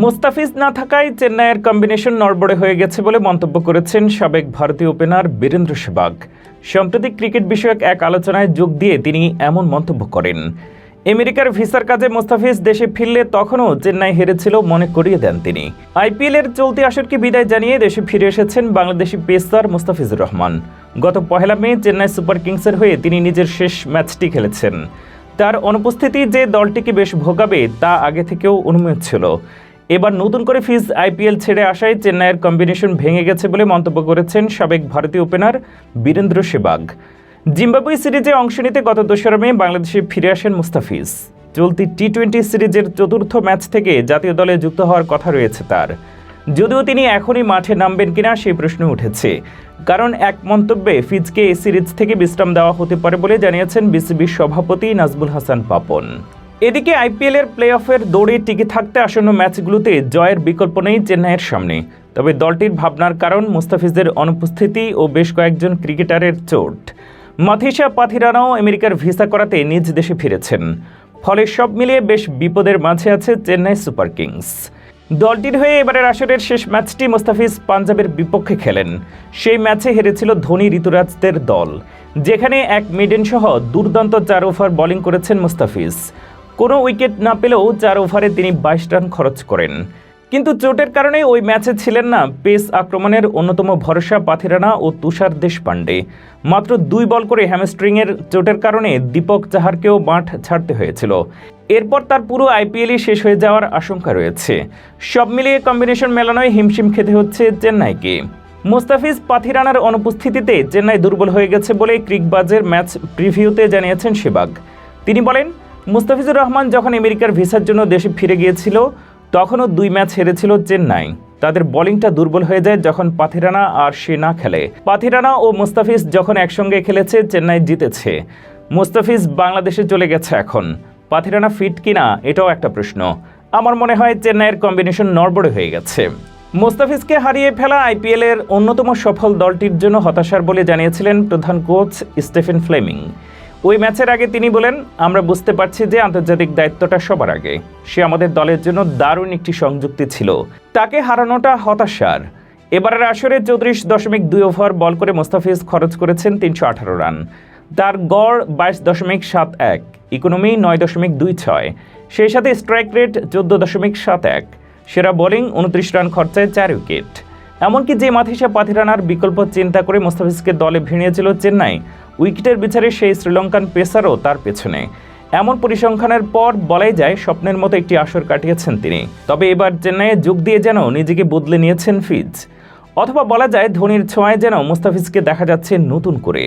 মুস্তাফিজ না থাকায় চেন্নাইয়ের কম্বিনেশন নড়বড়ে হয়ে গেছে বলে মন্তব্য করেছেন সাবেক ভারতীয় ওপেনার বীরেন্দ্র সেবাগ। সম্প্রতি ক্রিকেট বিষয়ক এক আলোচনায় যোগ দিয়ে তিনি এমন মন্তব্য করেন। আমেরিকার ভিসার কাজে মোস্তাফিজ দেশে ফিরলে তখনও চেন্নাই হেরেছিল মনে করিয়ে দেন তিনি। আইপিএলের চলতি আসরকে বিদায় জানিয়ে দেশে ফিরে এসেছেন বাংলাদেশি পেসার মোস্তাফিজুর রহমান। গত পহেলা মে চেন্নাই সুপার কিংসের হয়ে তিনি নিজের শেষ ম্যাচটি খেলেছেন। তার অনুপস্থিতি যে দলটিকে বেশ ভোগাবে তা আগে থেকেও অনুমেয় ছিল। এবার নতুন করে ফিজ আইপিএল ছেড়ে আসায় চেন্নাইয়ের কম্বিনেশন ভেঙে গেছে বলে মন্তব্য করেছেন সাবেক ভারতীয় ওপেনার বীরেন্দ্র সেবাগ জিম্বাবুই সিরিজে অংশ নিতে গত দোসরা মে বাংলাদেশে ফিরে আসেন মুস্তাফিজ। চলতি টি টোয়েন্টি সিরিজের চতুর্থ ম্যাচ থেকে জাতীয় দলে যুক্ত হওয়ার কথা রয়েছে তার। যদিও তিনি এখনই মাঠে নামবেন কিনা সেই প্রশ্ন উঠেছে। কারণ এক মন্তব্যে ফিজকে এই সিরিজ থেকে বিশ্রাম দেওয়া হতে পারে বলে জানিয়েছেন বিসিবির সভাপতি নাজবুল হাসান পাপন। এদিকে আইপিএলের প্লে অফের দৌড়ে টিকে থাকতে আসন্ন ম্যাচগুলোতে জয়ের বিকল্প নেই চেন্নাইয়ের সামনে। তবে দলটির ভাবনার কারণ মুস্তাফিজের অনুপস্থিতি ও বেশ কয়েকজন ক্রিকেটারের চোট। মাথিসা পাথিরানাও আমেরিকার ভিসা করাতে নিজ দেশে ফিরেছেন। ফলে সব মিলিয়ে বেশ বিপদের মাঝে আছে চেন্নাই সুপার কিংস। দলটির হয়ে এবারের আসরের শেষ ম্যাচটি মোস্তাফিজ পাঞ্জাবের বিপক্ষে খেলেন। সেই ম্যাচে হেরেছিল ধোনি ঋতুরাজদের দল, যেখানে এক মিডেন সহ দুর্দান্ত চার ওভার বোলিং করেছেন মুস্তাফিজ। কোনো উইকেট না পেলেও চার ওভারে তিনি বাইশ রান খরচ করেন। কিন্তু চোটের কারণে ওই ম্যাচে ছিলেন না পেস আক্রমণের অন্যতম ভরসা পাথিরানা ও তুষার দেশপান্ডে মাত্র দুই বল করে হ্যামস্ট্রিংয়ের চোটের কারণে দীপক চাহারকেও মাঠ ছাড়তে হয়েছিল। এরপর তার পুরো আইপিএলই শেষ হয়ে যাওয়ার আশঙ্কা রয়েছে। সব মিলিয়ে কম্বিনেশন মেলানোয় হিমশিম খেতে হচ্ছে চেন্নাইকে। মোস্তাফিজ পাথিরানার অনুপস্থিতিতে চেন্নাই দুর্বল হয়ে গেছে বলে ক্রিকবাজের ম্যাচ প্রিভিউতে জানিয়েছেন সেবাগ তিনি বলেন মুস্তাফিজুর রহমান যখন আমেরিকার ভিসার জন্য দেশে ফিরে গিয়েছিল, তখনও দুই ম্যাচ হেরেছিল চেন্নাই। তাদের বোলিংটা দুর্বল হয়ে যায় যখন পাথিরানা আর সে না খেলে। পাথিরানা ও মুস্তাফিজ যখন একসঙ্গে খেলেছে, চেন্নাই জিতেছে। মুস্তাফিজ বাংলাদেশে চলে গেছে এখন। পাথিরানা ফিট কিনা এটাও একটা প্রশ্ন। আমার মনে হয় চেন্নাইয়ের কম্বিনেশন নড়বড়ে হয়ে গেছে। মোস্তাফিজকে হারিয়ে ফেলা আইপিএলের অন্যতম সফল দলটির জন্য হতাশার বলে জানিয়েছিলেন প্রধান কোচ স্টেফেন ফ্লেমিং। ওই ম্যাচের আগে তিনি বলেন, আমরা বুঝতে পারছি যে আন্তর্জাতিক দায়িত্বটা সবার আগে। সে আমাদের দলের জন্য দারুণ একটি সংযুক্তি ছিল। তাকে হারানোটা হতাশার। এবারের আসরে চৌত্রিশ দশমিক দুই ওভার বল করে মোস্তাফিজ খরচ করেছেন তিনশো আঠারো রান। তার গড় বাইশ দশমিক সাত এক, ইকোনমি নয় দশমিক দুই ছয়। সেই সাথে স্ট্রাইক রেট চোদ্দ দশমিক সাত এক। সেরা বোলিং উনত্রিশ রান খরচায় চার উইকেট। এমনকি যে মাথিসা পাথিরানার বিকল্প চিন্তা করে মোস্তাফিজকে দলে ভিড়িয়েছিল চেন্নাই উইকেটের বিচারে সেই শ্রীলঙ্কান পেসারও তার পেছনে। এমন পরিসংখ্যানের পর বলাই যায়, স্বপ্নের মতো একটি আসর কাটিয়েছেন তিনি। তবে এবার চেন্নাইয়ে যোগ দিয়ে যেন নিজেকে বদলে নিয়েছেন ফিজ। অথবা বলা যায়, ধোনির ছোঁয়ায় যেন মুস্তাফিজকে দেখা যাচ্ছে নতুন করে।